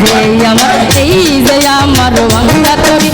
যে আমার এই যে আমার ভাঙ্গা করি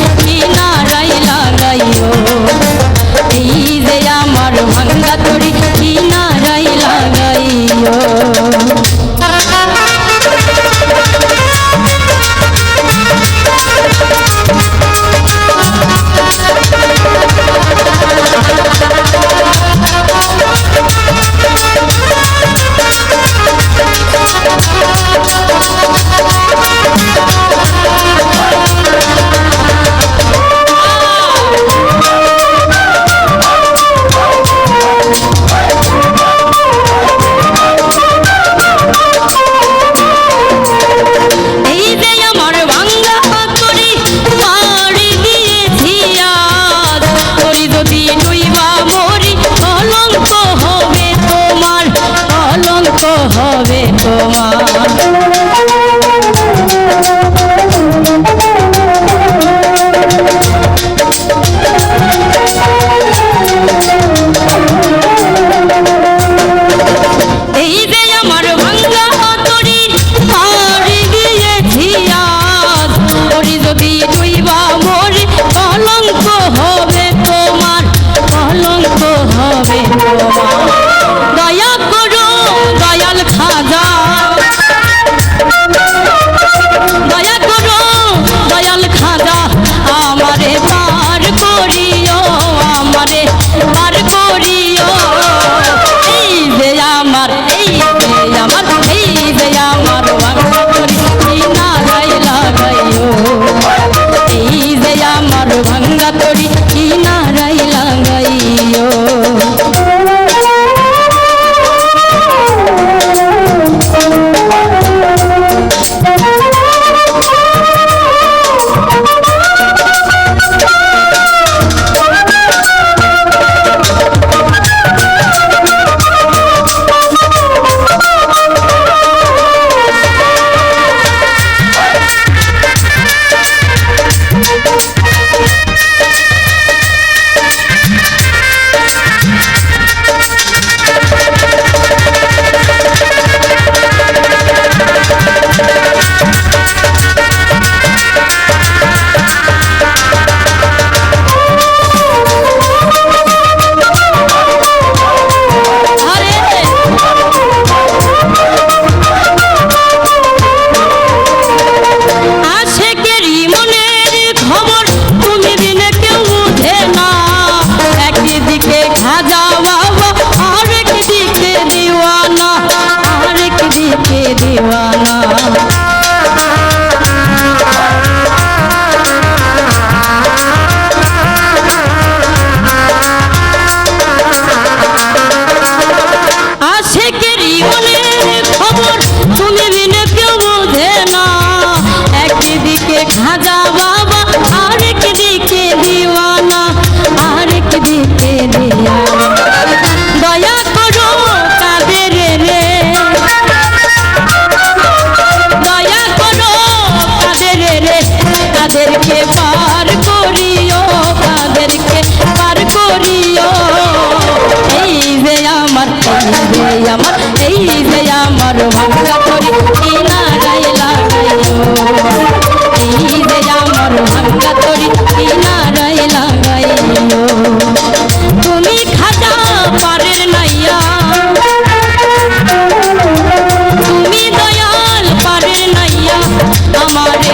এই যে আমার ভাঙ্গা তরি কিনারায় লাগাইও এই যে আমার ভাঙ্গা তরি কিনারায় লাগাইও তুমি খাজা পারের নাইয়া তুমি দয়াল পারের নাইয়া আমারে